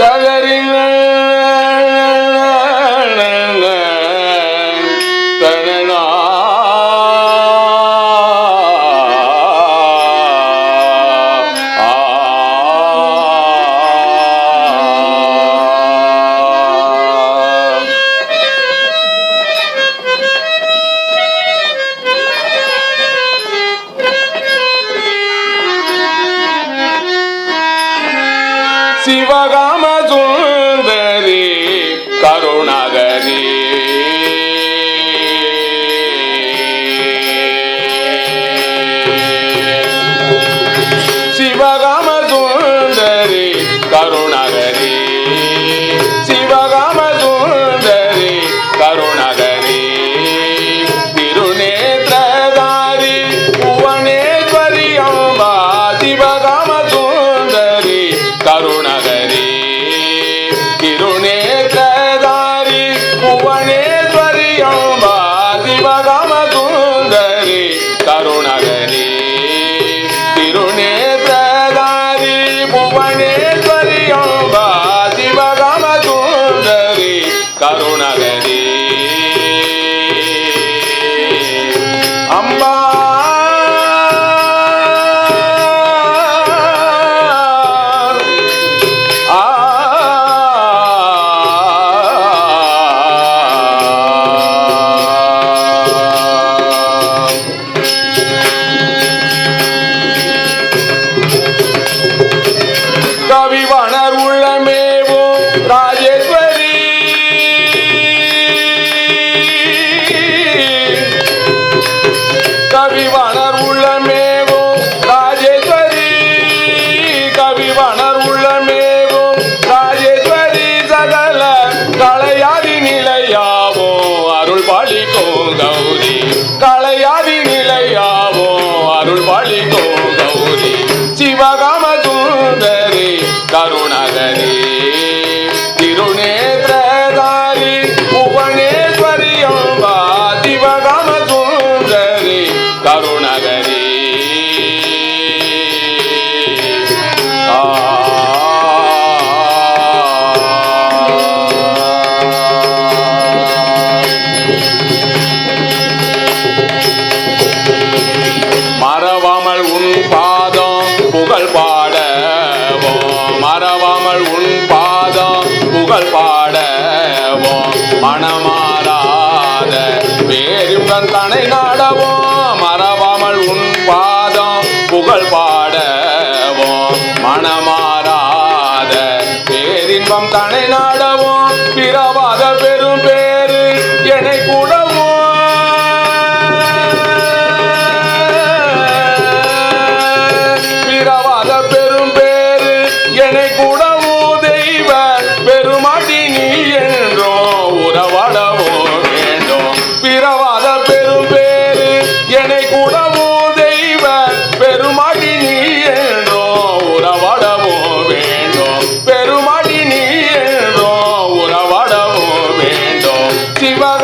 Gathering சிவகாம சுந்தரி கருணாகரி. அம்பா ஆ கவி வளர் உள்ளமேவும் ராஜேஸ்வரி. கவி வளர் உள்ளமேவும் ராஜேஸ்வரி சகல கலையாதி நிலையாவோ அருள் பாலிக்கோ கௌரி. கலையாதி நிலையாவோ அருள் பாலிக்கோ நாங்கள் உன் பாதம் புகழ் பாடவோ மனமாறாத வேறுடன் தனை நாடவோ மறவாமல் உன் பாதம் புகழ் பாடவோ மனமாறாத பேரின்பம் தனை நாடவோ Shiva